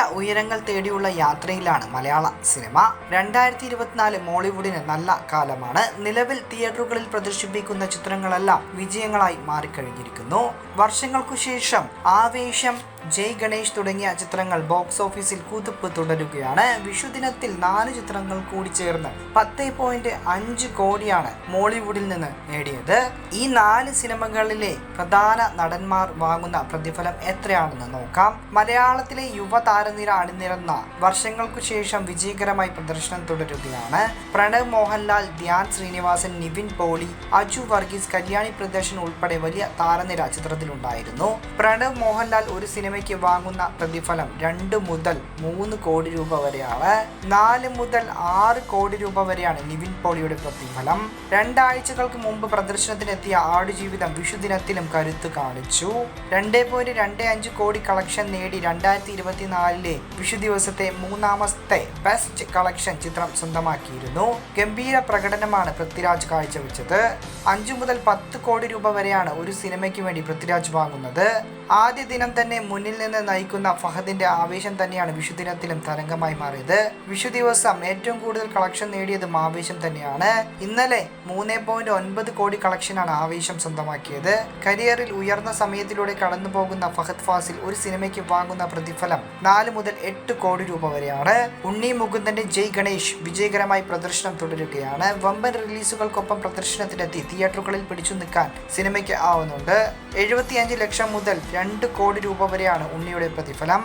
ഉയരങ്ങൾ തേടിയുള്ള യാത്രയിലാണ് മലയാള സിനിമ. രണ്ടായിരത്തി ഇരുപത്തിനാല് മോളിവുഡിന് നല്ല കാലമാണ്. നിലവിൽ തിയേറ്ററുകളിൽ പ്രദർശിപ്പിക്കുന്ന ചിത്രങ്ങളെല്ലാം വിജയങ്ങളായി മാറിക്കഴിഞ്ഞിരിക്കുന്നു. വർഷങ്ങൾക്കു ശേഷം ആവേശം ജയ് ഗണേഷ് തുടങ്ങിയ ചിത്രങ്ങൾ ബോക്സ് ഓഫീസിൽ കുതിപ്പ് തുടരുകയാണ്. വിഷുദിനത്തിൽ നാല് ചിത്രങ്ങൾ കൂടി ചേർന്ന് പത്ത് പോയിന്റ് അഞ്ച് കോടിയാണ് മോളിവുഡിൽ നിന്ന് നേടിയത്. ഈ നാല് സിനിമകളിലെ പ്രധാന നടന്മാർ വാങ്ങുന്ന പ്രതിഫലം എത്രയാണെന്ന് നോക്കാം. മലയാളത്തിലെ യുവതാരനിര അണിനിരന്ന വർഷങ്ങൾക്കു ശേഷം വിജയകരമായി പ്രദർശനം തുടരുകയാണ്. പ്രണവ് മോഹൻലാൽ ധ്യാൻ ശ്രീനിവാസൻ നിവിൻ പോളി അജു വർഗീസ് കല്യാണി പ്രദർശൻ ഉൾപ്പെടെ വലിയ താരനിര ചിത്രത്തിലുണ്ടായിരുന്നു. പ്രണവ് മോഹൻലാൽ ഒരു സിനിമയ്ക്ക് വാങ്ങുന്ന പ്രതിഫലം രണ്ട് മുതൽ മൂന്ന് കോടി രൂപ വരെയാണ്. നാല് മുതൽ ആറ് കോടി രൂപ വരെയാണ് നിവിൻ പോളിയുടെ പ്രതിഫലം. രണ്ടാഴ്ചകൾക്ക് മുമ്പ് പ്രദർശനത്തിനെത്തിയ ആടുജീവിതം വിഷുദിനത്തിലും കരുത്ത് കാണിച്ചു. രണ്ട് പോയിന്റ് രണ്ട് അഞ്ച് കോടി കളക്ഷൻ നേടി രണ്ടായിരത്തി ഇരുപത്തിനാലിലെ വിഷു ദിവസത്തെ മൂന്നാമത്തെ ബെസ്റ്റ് കളക്ഷൻ ചിത്രം സ്വന്തമാക്കിയിരുന്നു. ഗംഭീര പ്രകടനമാണ് പൃഥ്വിരാജ് കാഴ്ചവെച്ചത്. അഞ്ചു മുതൽ പത്ത് കോടി രൂപ വരെയാണ് ഒരു സിനിമയ്ക്ക് വേണ്ടി പൃഥ്വിരാജ് വാങ്ങുന്നത്. ആദ്യ ദിനം തന്നെ മുന്നിൽ നിന്ന് നയിക്കുന്ന ഫഹദിന്റെ ആവേശം തന്നെയാണ് വിഷുദിനത്തിലും തരംഗമായി മാറിയത്. വിഷു ദിവസം ഏറ്റവും കൂടുതൽ കളക്ഷൻ നേടിയതും ആവേശം തന്നെയാണ്. ഇന്നലെ മൂന്ന് പോയിന്റ് ഒൻപത് കോടി കളക്ഷനാണ് ആവേശം സ്വന്തമാക്കിയത്. കരിയറിൽ ഉയർന്ന സമയത്തിലൂടെ കടന്നു പോകുന്ന ഫഹദ് ഫാസിൽ ഒരു സിനിമയ്ക്ക് വാങ്ങുന്ന പ്രതിഫലം നാല് മുതൽ എട്ട് കോടി രൂപ വരെയാണ്. ഉണ്ണി മുകുന്ദന്റെ ജയ് ഗണേഷ് വിജയകരമായി പ്രദർശനം തുടരുകയാണ്. വമ്പൻ റിലീസുകൾക്കൊപ്പം പ്രദർശനത്തിനെത്തി തിയേറ്ററുകളിൽ പിടിച്ചു നിൽക്കാൻ സിനിമയ്ക്ക് ആവുന്നുണ്ട്. എഴുപത്തിയഞ്ച് ലക്ഷം മുതൽ രണ്ട് കോടി രൂപ വരെയാണ് ഉണ്ണിയുടെ പ്രതിഫലം